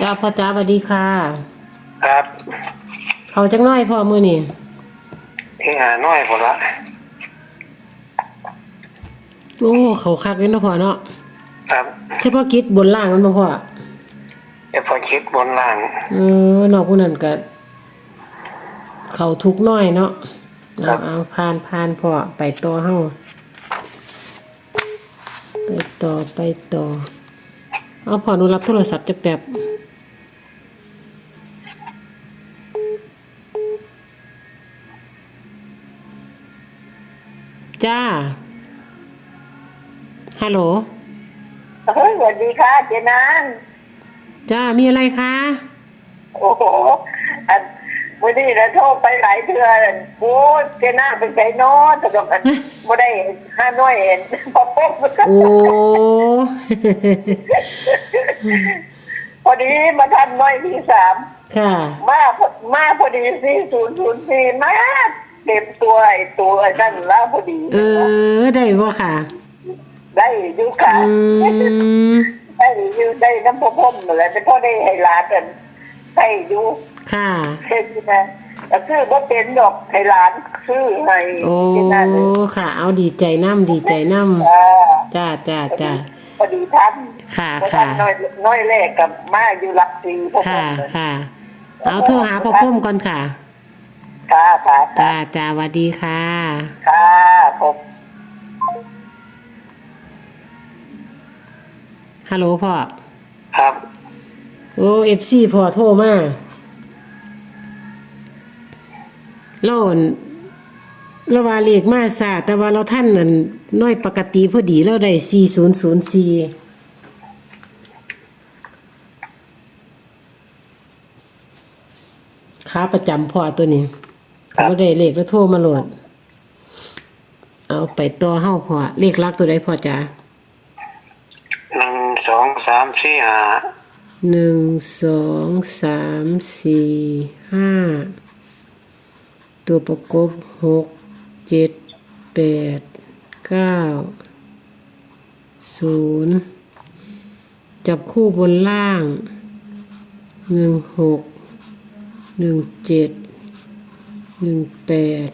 จ้าพ่อจ้าสวัสดีค่ะ ครับเขาจังน้อยพ่อมือนี่ที่หาน้อยหมดละโอ้เขาคักเลยเนาะพ่อเนาะครับเฉพาะกิจบนล่างมันบ่พ่อเดี๋ยวพอคิดบนล่างเออนอกผู้นั้นก็เขาทุกข์น้อยเนาะครัเอาบเอาผ่านผ่านพ่อไปต่อเฮาไปต่อไปต่อเอาพ่อหนูรับโทรศัพท์จะแป๊บ โหลเฮ้ยสวัสดีค่ะเจนานจ้ามีอะไรคะโอ้โหอันวันนี้นะโทรไปหลายเทื่อโอ้ยเจนานเป็นไงเนาะแต่ก็อันไม่ได้ห้าน้อยเห็นพอปุ๊บโอ้พอดีมาทันน้อยที่สามค่ะ มามาพอดีสี่ศูนย์ศูนย์สี่มาเต็มตัวไอ้ตัวไอ้นั่นแล้วพอดี เออ ได้บ่ค่ะ ได้อยุค่ะอืมได้อยูได้น้ำพอพ่มอะไรเป็นพ่อได้ให้ร้านกันให้อยูค่ะ เช่นนะแต่คือว่าเป็นดอกไทยร้านคือให้โอ้ ที่นั่นเลยค่ะ เอาดีใจน้ำดีใจน้อ่าำจ้าจ้าจ้าพอดีทันค่ะเพราะค่ะท่านน้อยน้อยแรกกับมาอยู่หลักสี่พวกผค่ะมเลยค่ะ เอาโทรหาพ่อพุ่มก่อนค่ะ ค่ะค่ะจ้าจ้าสวัสดีค่ะ ค่ะผม ฮัลโหลพ่อ ครับ โอ้เอฟซีพ่อโทรมาเราอั่นเราว่าเรียกมาซาแต่ว่าเราท่านนั่นน้อยปกติพอดีเราได้สี่ศูนย์ศูนย์สี่ขาประจำพ่อตัวนี้เขาบ่ได้เลขแล้วโทรมาโหลด เอาไปต่อเฮ้าพ่อเลขลักตัวใดพ่อจ๋าหนึ่ง สองสามสี่ห้าหนึ่งสองสามสี่ห้าตัวประกบหกเจ็ดแปดเก้าศูนย์จับคู่บนล่างหนึ่งหกหนึ่งเจ็ดหนึ่งแปด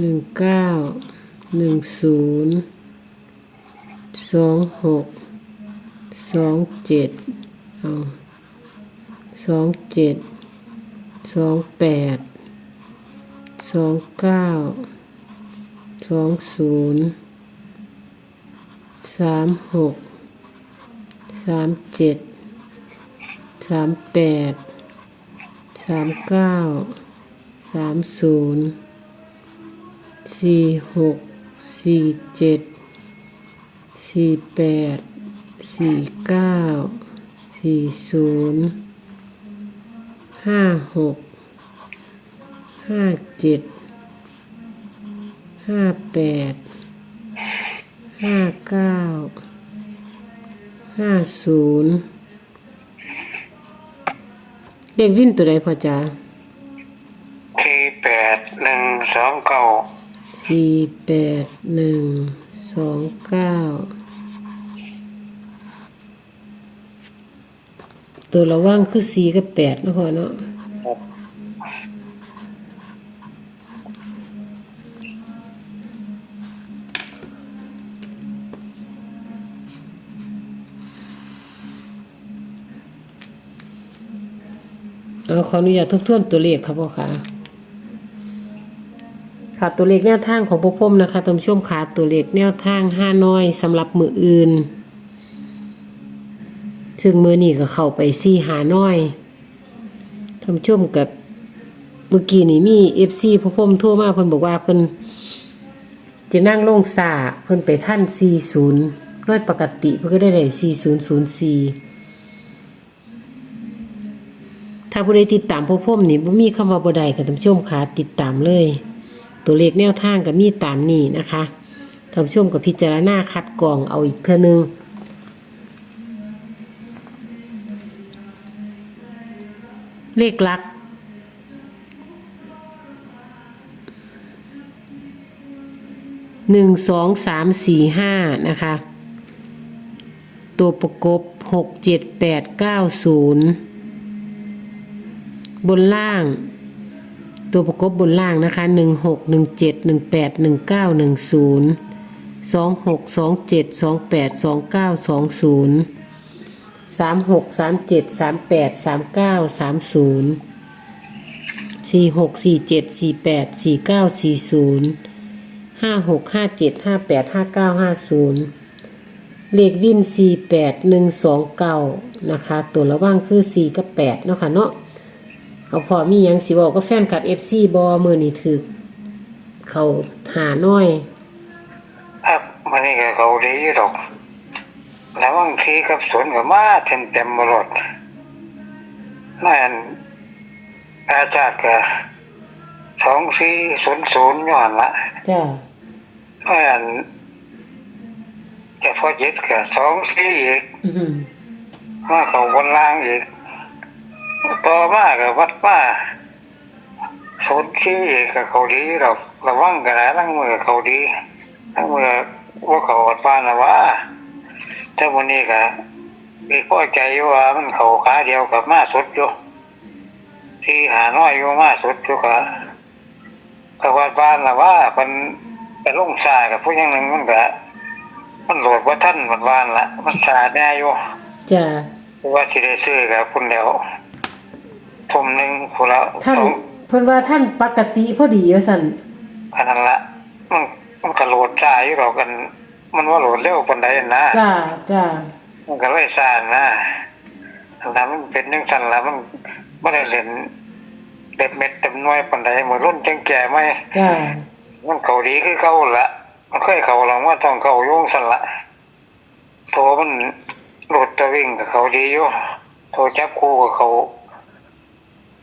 หนึ่งเก้าหนึ่งศูนย์สองหก สองเจ็ดเอาสองเจ็ดสองแปดสองเก้าสองศูนย์สามหกสามเจ็ดสามแปดสามเก้าสามศูนย์สี่หกสี่เจ็ดสี่แปด สี่เก้าสี่ศูนย์ห้าหกห้าเจ็ดห้าแปดห้าเก้าห้าศูนย์เด็กวิ่นตัวใดพอจ้าสี่แปดหนึ่งสองเก้าสี่แปดหนึ่งสองเก้า ตัวระว่างคือสี่กับแปดนะพ่อเนาะเอาขออนุญาตทบทวนตัวเลขครับพ่อค่ะ ค่ะตัวเลขแนวทางของพวกผมนะคะท่านผู้ชมค่ะตัวเลขแนวทางห้าน้อยสำหรับมืออื่น ซึ่งมือนี่ก็เข้าไปซี่หาน้อยท่านชมกับเมื่อกี้นี่มีเอฟซีพวกผมทั่วมาเพิ่นบอกว่าเพิ่นจะนั่งลงสาเพิ่นไปท่านสี่ศูนย์ร้อยปกติเพิ่นก็ได้ได้สี่ศูนย์ศูนย์สี่ถ้าผู้ใดติดตามพวกผมนี่บ่มีคำว่าบ่ได้ค่ะท่านผู้ชมค่ะติดตามเลย ตัวเลขแนวทางก็มีตามนี้นะคะท่านผู้ชมกับพิจารณาคัดกรองเอาอีกเท่านึง เลขหลัก หนึ่งสองสามสี่ห้านะคะ ตัวประกบหกเจ็ดแปดเก้าศูนย์บนล่าง ตัวประกบบนล่างนะคะหนึ่งหกหนึ่งเจ็ดหนึ่งแปดหนึ่งเก้าหนึ่งศูนย์สองหกสองเจ็ดสองแปดสองเก้าสองศูนย์ สามหกสามเจ็ดสามแปดสามเก้าสามศูนย์สี่หกสี่เจ็ดสี่แปดสี่เก้าสี่ศูนย์ห้าหกห้าเจ็ดห้าแปดห้าเก้าห้าศูนย์เลขวินสี่แปดหนึ่งสองเก้านะคะ ตัวระว่างคือสี่กับแปดเนาะค่ะเนาะเอาพอมียังสิบอกก็แฟนคลับ FC บอมือนี่ถือเขาหาน้อย ครับมันนี่ก็เขาดีดอก แล้วบางทีกับสวนกับมาเต็มเต็มๆหมดนั่นอาจารย์ก็สองสี่ศูนย์ศูนย์ย้อนละจ้านั่นจะพอเจ็ดก็สองสี่อีกอือหือมาเขาบนล่างอีกต่อมากับวัดมาศูนย์สี่อีกก็เขาดีดอกระวังกันนะทั้งมือเขาดีทั้งมือว่าเขาวัดบ้านนะว่า แต่วันนี้ก็มีข้อใจอยู่ว่ามันเขาขาเดียวกับมาสุดอยู่ที่หาน้อยอยู่มาสุดอยู่ก็ก็วัดบ้านละว่ามันไปลงสายกับผู้อยังหนึ่งมันก็มันโหลดว่าท่านวัดบ้านละมันสาแน่อยู่จ้าว่าสิได้ซื้อกับคุณแล้วทุ่มหนึ่งคุณแล้วท่านสองเพิ่นว่าท่านปกติพอดีว่าสั่นขนาดละมันมันก็โหลดช้าอยู่หรอกกัน มันว่าโหลดเร็วปานใดนะจ้าจ้ามันก็เลยซ่านะอันนั้นมันเป็นจังซั่นละมันบ่ได้เล่นเด็ดเม็ดเต็มหน่วยปานใดมื้อรุ่นจังแก่ไหมจ้ามันเข้าดีคือเก่าละมันเคยเข้าแล้วว่าต้องเข้าอยู่ซั่นละโตมันโหลดตะวิ่งกับเขาดีอยู่โทรจับคู่กับเขา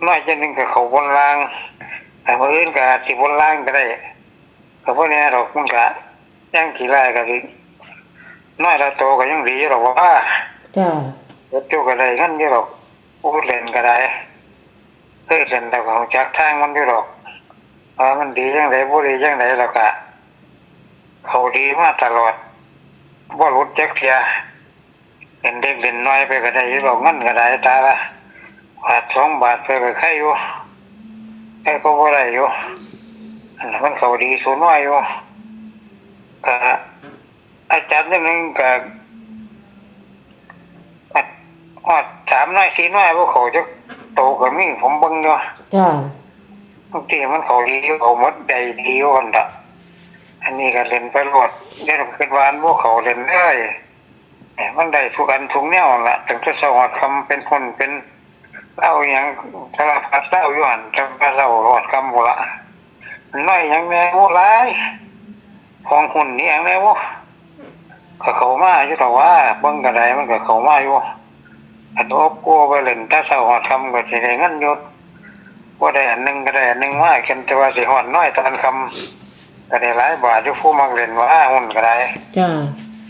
น้อยจะนึงกับเขาบนล่างแต่คนอื่นก็สิบนล่างก็ได้ก็พวกนี้ดอกมันก็ ย่างกี่ไร่ก็สิน้อยละโตก็ยังดีหรอกว่าจ้ารถจูก็ได้งั้นอยู่หรอกพูดเล่นก็ได้เคยเล่นแต่ของจากทางมันอยู่หรอกว่ามันดียังไงบ่ดียังไงแล้วก็เขาดีมาตลอดบ่หลุดจักเทียเล่นเด็กเล่นน้อยไปก็ได้อยู่หรอกงั้นก็ได้ตาละบาทสองบาทไปก็ใครอยู่แค่ก็บ่ได้อยู่อันนั้นมันเขาดีสูน้อยอยู่ ก็อาจารย์นึงนึงก็อัดฮอดสามน้อยสี่น้อยพวกเขาจะโตก็มีผมเบิ่งอยู่จ้าบางทีมันเขาดีอยู่เขาหมดใดดีอยู่อันละอันนี้ก็เล่นไปรวดเดี๋ยวมันเป็นวานพวกเขาเล่นได้แหมมันได้ทุกอันทุกแนวนั่นละถึงจะสวัสดคำเป็นคนเป็นเล่าอย่างสารพัดเล่าอยู่หันจะมาเล่าหอดคำบุละน้อยอย่างแน่โมร้าย ของหุ่นนี่อย่างแน่โมก็เขามาอยู่แต่ว่าเบิ่งกระไดมันก็เขามาอยู่อันโอ้กลัวไปเล่นถ้าเศร้าหอดคำก็สิได้เงินอยู่ว่าได้อันหนึงก็ได้อันหนึงมากันแต่ว่าสิหอดน้อยตอนคำก็ได้หลายบาทอยู่ผู้มักเล่นว่าหุ่นก็ได้จ้า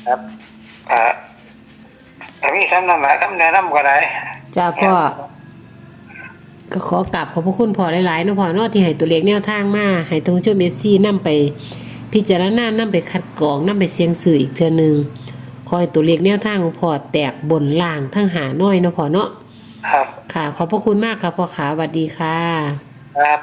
ครับเอ่อแต่มีคำนำหลายคำแนะนำก็ได้จ้าพ่อก็ขอกราบขอบพระคุณพ่อหลายๆเนาะพ่อเนาะที่ให้ตัวเลขแนวทางมาให้ท่านผู้ชม FC นำไป พิจารณานำไปคัดกรองนำไปเสียงสื่ออีกเทื่อหนึงขอให้ตัวเลขแนวทางของพ่อแตกบนล่างทั้งหาน้อยเนาะพ่อเนาะครับ ค่ะ ขอบพระคุณมากค่ะพ่อขาสวัสดีค่ะ ครับ